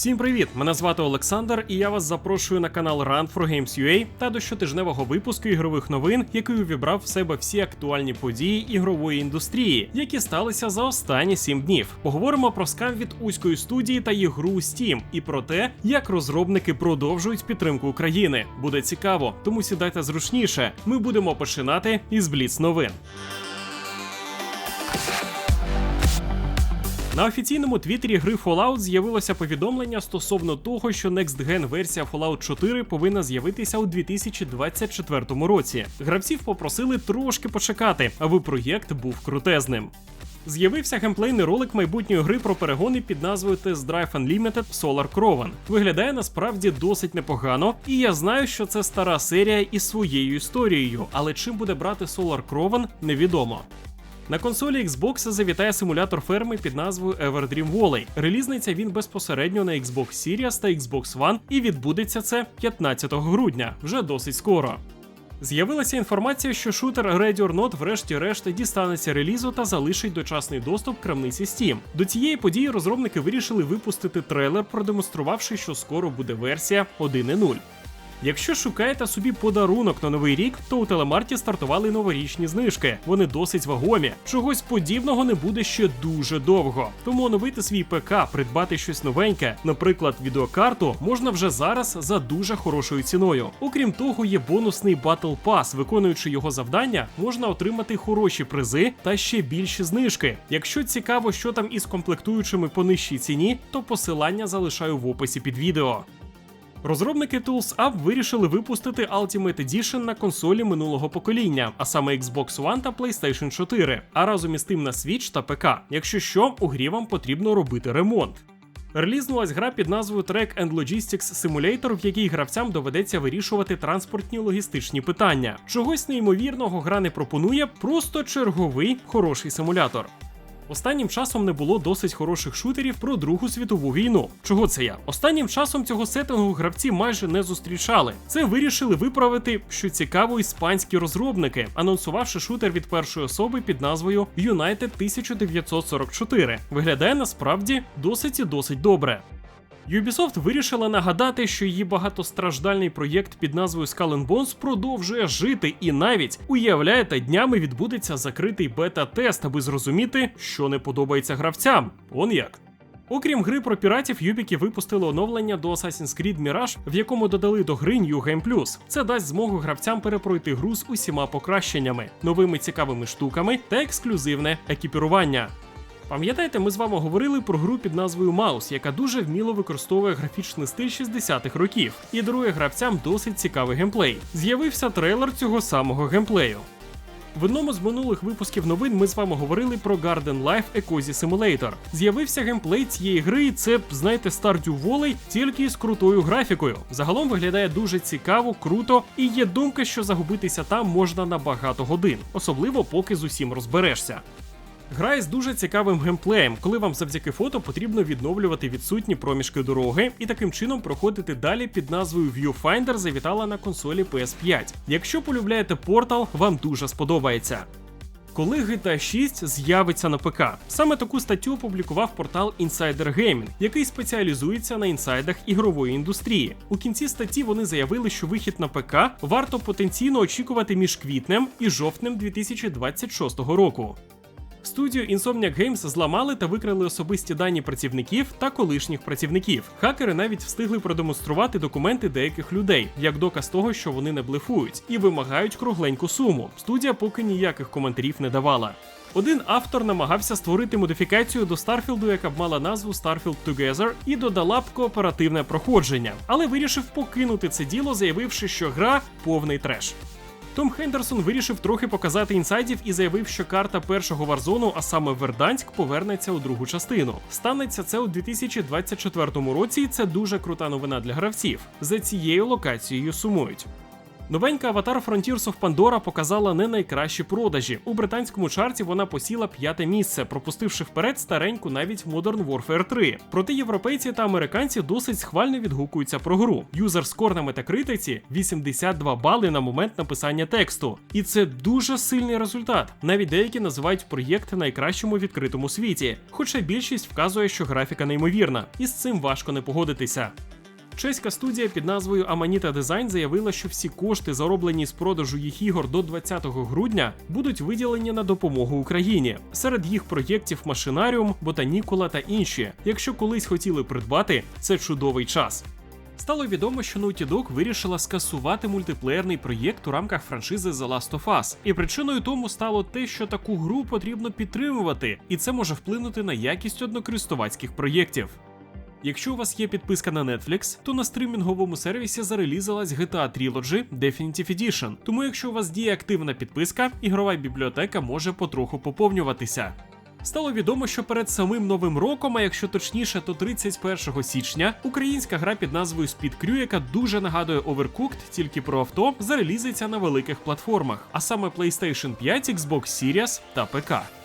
Всім привіт! Мене звати Олександр, і я вас запрошую на канал Run for Games UA та до щотижневого випуску ігрових новин, який увібрав в себе всі актуальні події ігрової індустрії, які сталися за останні 7 днів. Поговоримо про скам від узької студії та їх гру Steam, і про те, як розробники продовжують підтримку України. Буде цікаво, тому сідайте зручніше. Ми будемо починати із Бліц новин. На офіційному твіттері гри Fallout з'явилося повідомлення стосовно того, що Next Gen версія Fallout 4 повинна з'явитися у 2024 році. Гравців попросили трошки почекати, аби проєкт був крутезним. З'явився геймплейний ролик майбутньої гри про перегони під назвою Test Drive Unlimited Solar Crown. Виглядає насправді досить непогано, і я знаю, що це стара серія із своєю історією, але чим буде брати Solar Crown, невідомо. На консолі Xbox завітає симулятор ферми під назвою Everdream Valley. Релізниться він безпосередньо на Xbox Series та Xbox One, і відбудеться це 15 грудня, вже досить скоро. З'явилася інформація, що шутер Ready or Not врешті-решт дістанеться релізу та залишить дочасний доступ крамниці Steam. До цієї події розробники вирішили випустити трейлер, продемонструвавши, що скоро буде версія 1.0. Якщо шукаєте собі подарунок на новий рік, то у телемарті стартували новорічні знижки. Вони досить вагомі. Чогось подібного не буде ще дуже довго. Тому оновити свій ПК, придбати щось новеньке, наприклад, відеокарту, можна вже зараз за дуже хорошою ціною. Окрім того, є бонусний Battle Pass. Виконуючи його завдання, можна отримати хороші призи та ще більші знижки. Якщо цікаво, що там із комплектуючими по нижчій ціні, то посилання залишаю в описі під відео. Розробники Tools Up вирішили випустити Ultimate Edition на консолі минулого покоління, а саме Xbox One та PlayStation 4, а разом із тим на Switch та ПК. Якщо що, у грі вам потрібно робити ремонт. Релізнулась гра під назвою Track and Logistics Simulator, в якій гравцям доведеться вирішувати транспортні логістичні питання. Чогось неймовірного гра не пропонує, просто черговий хороший симулятор. Останнім часом не було досить хороших шутерів про Другу світову війну. Чого це я? Останнім часом цього сеттингу гравці майже не зустрічали. Це вирішили виправити, що цікаво, іспанські розробники, анонсувавши шутер від першої особи під назвою United 1944. Виглядає насправді досить і досить добре. Ubisoft вирішила нагадати, що її багатостраждальний проєкт під назвою Skull and Bones продовжує жити, і навіть уявляєте, днями відбудеться закритий бета-тест, аби зрозуміти, що не подобається гравцям. Он як. Окрім гри про піратів, Юбіки випустили оновлення до Assassin's Creed Mirage, в якому додали до гри New Game Plus. Це дасть змогу гравцям перепройти гру з усіма покращеннями, новими цікавими штуками та ексклюзивне екіпірування. Пам'ятаєте, ми з вами говорили про гру під назвою Маус, яка дуже вміло використовує графічний стиль 60-х років і дарує гравцям досить цікавий геймплей. З'явився трейлер цього самого геймплею. В одному з минулих випусків новин ми з вами говорили про Garden Life Ecozy Simulator. З'явився геймплей цієї гри, і це, знаєте, Stardew Valley тільки з крутою графікою. Загалом виглядає дуже цікаво, круто, і є думка, що загубитися там можна на багато годин, особливо поки з усім розберешся. Гра з дуже цікавим геймплеєм, коли вам завдяки фото потрібно відновлювати відсутні проміжки дороги і таким чином проходити далі під назвою Viewfinder завітала на консолі PS5. Якщо полюбляєте Portal, вам дуже сподобається. Коли GTA 6 з'явиться на ПК, саме таку статтю опублікував портал Insider Gaming, який спеціалізується на інсайдах ігрової індустрії. У кінці статті вони заявили, що вихід на ПК варто потенційно очікувати між квітнем і жовтнем 2026 року. Студію Insomniac Games зламали та викрали особисті дані працівників та колишніх працівників. Хакери навіть встигли продемонструвати документи деяких людей, як доказ того, що вони не блефують, і вимагають кругленьку суму. Студія поки ніяких коментарів не давала. Один автор намагався створити модифікацію до Старфілду, яка б мала назву Starfield Together, і додала б кооперативне проходження, але вирішив покинути це діло, заявивши, що гра повний треш. Том Хендерсон вирішив трохи показати інсайдів і заявив, що карта першого варзону, а саме Верданськ, повернеться у другу частину. Станеться це у 2024 році, і це дуже крута новина для гравців. За цією локацією сумують. Новенька аватар Frontiers of Pandora показала не найкращі продажі. У британському чарті вона посіла п'яте місце, пропустивши вперед стареньку навіть Modern Warfare 3. Проте європейці та американці досить схвально відгукуються про гру. Юзер скор на метакритиці 82 бали на момент написання тексту. І це дуже сильний результат. Навіть деякі називають проєкт найкращим у відкритому світі. Хоча більшість вказує, що графіка неймовірна, і з цим важко не погодитися. Чеська студія під назвою Amanita Design заявила, що всі кошти, зароблені з продажу їх ігор до 20 грудня, будуть виділені на допомогу Україні. Серед їх проєктів Машинаріум, Ботанікула та інші. Якщо колись хотіли придбати, це чудовий час. Стало відомо, що Naughty Dog вирішила скасувати мультиплеєрний проєкт у рамках франшизи The Last of Us. І причиною тому стало те, що таку гру потрібно підтримувати, і це може вплинути на якість однокористувацьких проєктів. Якщо у вас є підписка на Netflix, то на стримінговому сервісі зарелізалась GTA Trilogy Definitive Edition. Тому, якщо у вас діє активна підписка, ігрова бібліотека може потроху поповнюватися. Стало відомо, що перед самим новим роком, а якщо точніше, то 31 січня, українська гра під назвою Speed Crew, яка дуже нагадує Overcooked, тільки про авто, зарелізиться на великих платформах, а саме PlayStation 5, Xbox Series та ПК.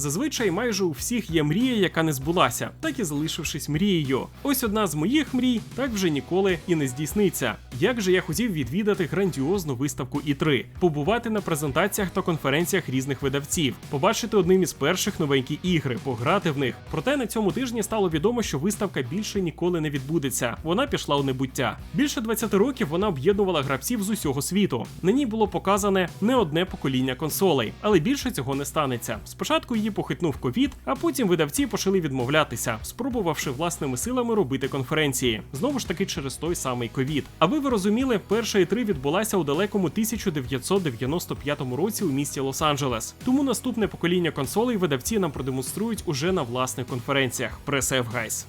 Зазвичай майже у всіх є мрія, яка не збулася, так і залишившись мрією. Ось одна з моїх мрій так вже ніколи і не здійсниться. Як же я хотів відвідати грандіозну виставку І3, побувати на презентаціях та конференціях різних видавців, побачити одним із перших новенькі ігри, пограти в них. Проте на цьому тижні стало відомо, що виставка більше ніколи не відбудеться. Вона пішла у небуття. Більше 20 років вона об'єднувала гравців з усього світу. На ній було показане не одне покоління консолей, але більше цього не станеться. Спочатку її похитнув ковід, а потім видавці почали відмовлятися, спробувавши власними силами робити конференції. Знову ж таки через той самий ковід. Аби ви розуміли, перша І3 відбулася у далекому 1995 році у місті Лос-Анджелес. Тому наступне покоління консолей видавці нам продемонструють уже на власних конференціях. Пресев Гайс.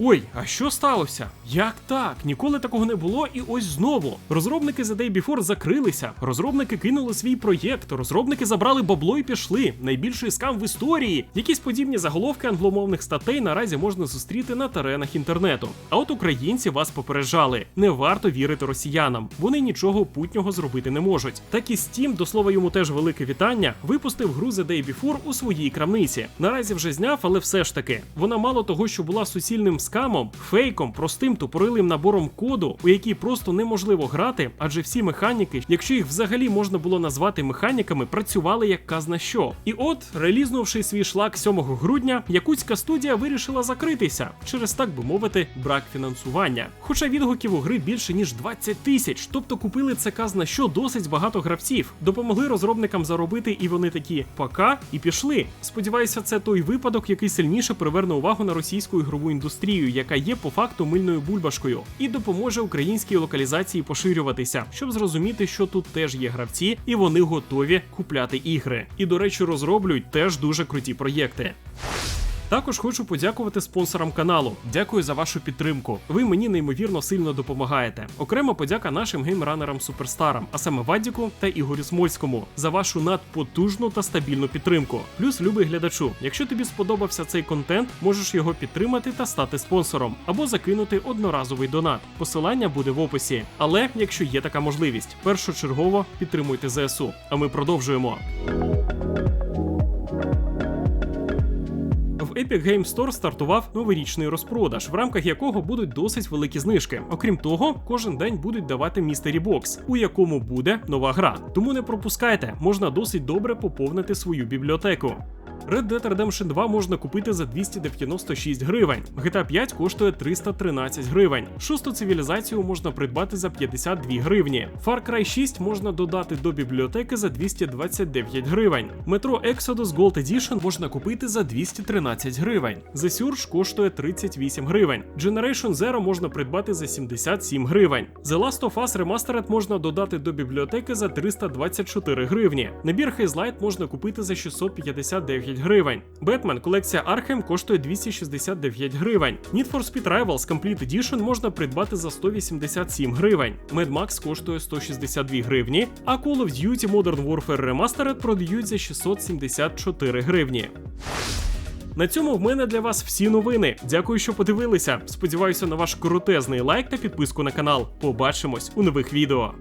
Ой, а що сталося? Як так? Ніколи такого не було, і ось знову. Розробники The Day Before закрилися. Розробники кинули свій проєкт. Розробники забрали бабло і пішли. Найбільший скам в історії. Якісь подібні заголовки англомовних статей наразі можна зустріти на теренах інтернету. А от українці вас попереджали: не варто вірити росіянам. Вони нічого путнього зробити не можуть. Так і Steam, до слова йому теж велике вітання, випустив гру The Day Before у своїй крамниці. Наразі вже зняв, але все ж таки. Вона мало того, що була суцільним скамом, фейком, простим тупорилим набором коду, у який просто неможливо грати, адже всі механіки, якщо їх взагалі можна було назвати механіками, працювали як казна що. І от, релізнувши свій шлак 7 грудня, якутська студія вирішила закритися через так би мовити брак фінансування. Хоча відгуків у гри більше ніж 20 тисяч, тобто купили це казна що досить багато гравців, допомогли розробникам заробити, і вони такі пока і пішли. Сподіваюся, це той випадок, який сильніше приверне увагу на російську ігрову індустрію яка є по факту мильною бульбашкою, і допоможе українській локалізації поширюватися, щоб зрозуміти, що тут теж є гравці, і вони готові купляти ігри. І, до речі, розроблюють теж дуже круті проєкти. Також хочу подякувати спонсорам каналу. Дякую за вашу підтримку. Ви мені неймовірно сильно допомагаєте. Окрема подяка нашим геймранерам суперстарам, а саме Вадіку та Ігорю Смольському, за вашу надпотужну та стабільну підтримку. Плюс, любий глядачу, якщо тобі сподобався цей контент, можеш його підтримати та стати спонсором або закинути одноразовий донат. Посилання буде в описі. Але якщо є така можливість, першочергово підтримуйте ЗСУ. А ми продовжуємо. Epic Game Store стартував новорічний розпродаж, в рамках якого будуть досить великі знижки. Окрім того, кожен день будуть давати Mystery Box, у якому буде нова гра. Тому не пропускайте, можна досить добре поповнити свою бібліотеку. Red Dead Redemption 2 можна купити за 296 гривень. GTA 5 коштує 313 гривень. Шосту цивілізацію можна придбати за 52 гривні. Far Cry 6 можна додати до бібліотеки за 229 гривень. Metro Exodus Gold Edition можна купити за 213 гривень. The Surge коштує 38 гривень. Generation Zero можна придбати за 77 гривень. The Last of Us Remastered можна додати до бібліотеки за 324 гривні. Набір Hazelight можна купити за 659 гривень. Бетмен колекція Arkham коштує 269 гривень. Need for Speed Rivals Complete Edition можна придбати за 187 гривень. Mad Max коштує 162 гривні, а Call of Duty Modern Warfare Remastered продають за 674 гривні. На цьому в мене для вас всі новини. Дякую, що подивилися. Сподіваюся на ваш крутезний лайк та підписку на канал. Побачимось у нових відео.